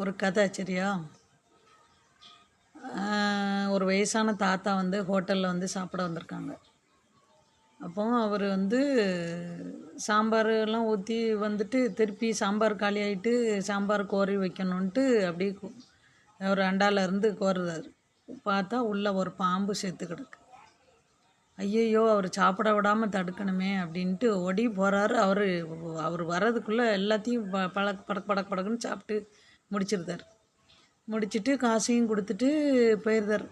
ஒரு கதை சரியா? ஒரு வயசான தாத்தா வந்து ஹோட்டலில் வந்து சாப்பிட வந்திருக்காங்க. அப்போ அவர் வந்து சாம்பார் எல்லாம் ஊற்றி வந்துட்டு திருப்பி சாம்பார் காலி ஆகிட்டு சாம்பார் கோரி வைக்கணுன்ட்டு அப்படியே அவர் ஒரு அண்டால கோருறாரு. பார்த்தா உள்ளே ஒரு பாம்பு செத்து கிடக்கு. ஐயையோ அவர் சாப்பிட விடாமல் தடுக்கணுமே அப்படின்ட்டு ஓடி போகிறாரு அவர் அவர் வர்றதுக்குள்ளே எல்லாத்தையும் ப பழக் படக் படக் படக்குன்னு சாப்பிட்டு முடிச்சிருந்தார். முடிச்சுட்டு காசையும் கொடுத்துட்டு போயிருந்தார்.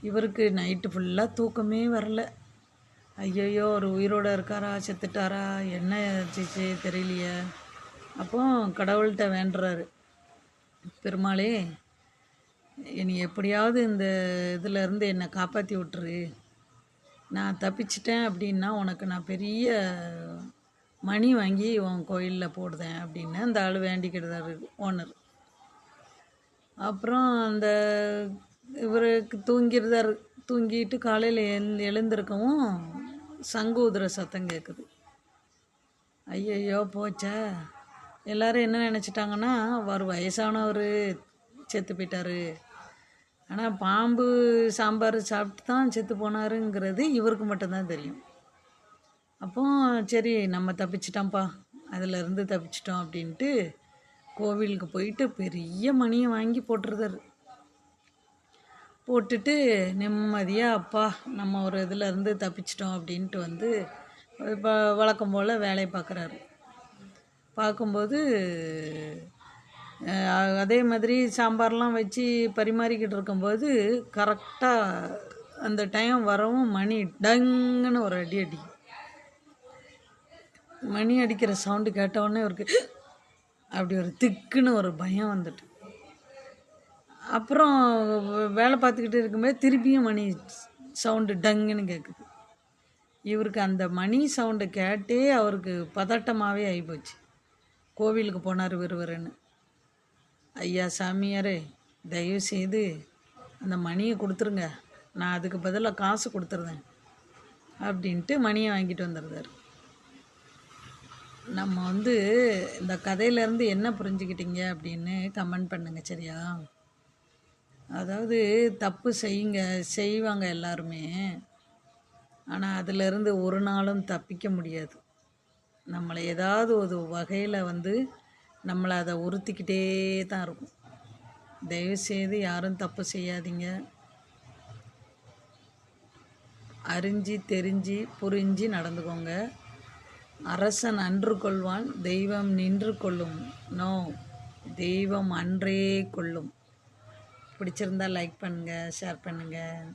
இவருக்கு நைட்டு ஃபுல்லாக தூக்கமே வரல. ஐயையோ ஒரு உயிரோடு இருக்காரா செத்துட்டாரா என்ன ஆச்சு தெரியலையே. அப்போ கடவுள்கிட்ட வேண்டுறாரு. பெருமாளே என்னை எப்படியாவது இந்த இதிலேருந்து என்னை காப்பாற்றி விட்டுரு. நான் தப்பிச்சிட்டேன் அப்படின்னா உனக்கு நான் பெரிய மணி வாங்கி உன் கோயிலில் போடுதேன் அப்படின்னு அந்த ஆள் வேண்டிக்கிடுறாரு ஓனர் அப்புறம் அந்த இவருக்கு தூங்கிருந்தார் தூங்கிட்டு காலையில் எழு எழுந்திருக்கவும் சங்கு உதிர சத்தம் கேட்குது ஐயையோ போச்சா. எல்லாரும் என்ன நினச்சிட்டாங்கன்னா அவர் வயசானவர் செத்து போயிட்டாரு. ஆனால் பாம்பு சாம்பார் சாப்பிட்டு தான் செத்து போனாருங்கிறது இவருக்கு மட்டும்தான் தெரியும். அப்போ சரி நம்ம தப்பிச்சிட்டோம்ப்பா. அதுலேருந்து தப்பிச்சிட்டோம் அப்படின்ட்டு கோவிலுக்கு போயிட்டு பெரிய மணியை வாங்கி போட்டுருதாரு போட்டுட்டு நிம்மதியாக அப்பா நம்ம ஒரு இதில் இருந்து தப்பிச்சிட்டோம் அப்படின்ட்டு வந்து இப்போ வழக்கம் போல் வேலையை பார்க்குறாரு பார்க்கும்போது அதே மாதிரி சாம்பார்லாம் வச்சு பரிமாறிக்கிட்டு இருக்கும்போது கரெக்டாக அந்த டைம் வரவும் மணி டங்குன்னு ஒரு அடி அடிக்கும் மணி அடிக்கிற சவுண்டு கேட்டவுடனே இவருக்கு அப்படி ஒரு திக்குன்னு ஒரு பயம் வந்துட்டு. அப்புறம் வே- வேலை பார்த்துக்கிட்டு இருக்கும்போது திருப்பியும் மணி சவுண்டு டங்குன்னு கேட்குது இவருக்கு அந்த மணி சவுண்டு கேட்டே அவருக்கு பதட்டமாகவே ஆகிப்போச்சு கோவிலுக்கு போனார் விறுவிறுன்னு. ஐயா சாமியாரே தயவு செய்து அந்த மணியை கொடுத்துருங்க. நான் அதுக்கு பதிலாக காசு கொடுத்துருந்தேன். அப்படின்ட்டு மணியை வாங்கிட்டு வந்துடுறாரு நம்ம வந்து இந்த கதையிலேருந்து என்ன புரிஞ்சுக்கிட்டீங்க அப்படின்னு கமெண்ட் பண்ணுங்க சரியா? அதாவது தப்பு செய்யுங்க செய்வாங்க எல்லாருமே. ஆனால் அதிலிருந்து ஒரு நாளும் தப்பிக்க முடியாது. நம்மளை ஏதாவது ஒரு வகையில் வந்து நம்மளை அதை உறுத்திக்கிட்டே தான் இருக்கும். தயவுசெய்து யாரும் தப்பு செய்யாதீங்க. அறிஞ்சு தெரிஞ்சு புரிஞ்சு நடந்துக்கோங்க. அரசன் அன்று கொள்வான் தெய்வம் நின்று கொள்ளும். நோ தெய்வம் அன்றே கொள்ளும். பிடிச்சிருந்தா லைக் பண்ணுங்கள் ஷேர் பண்ணுங்கள்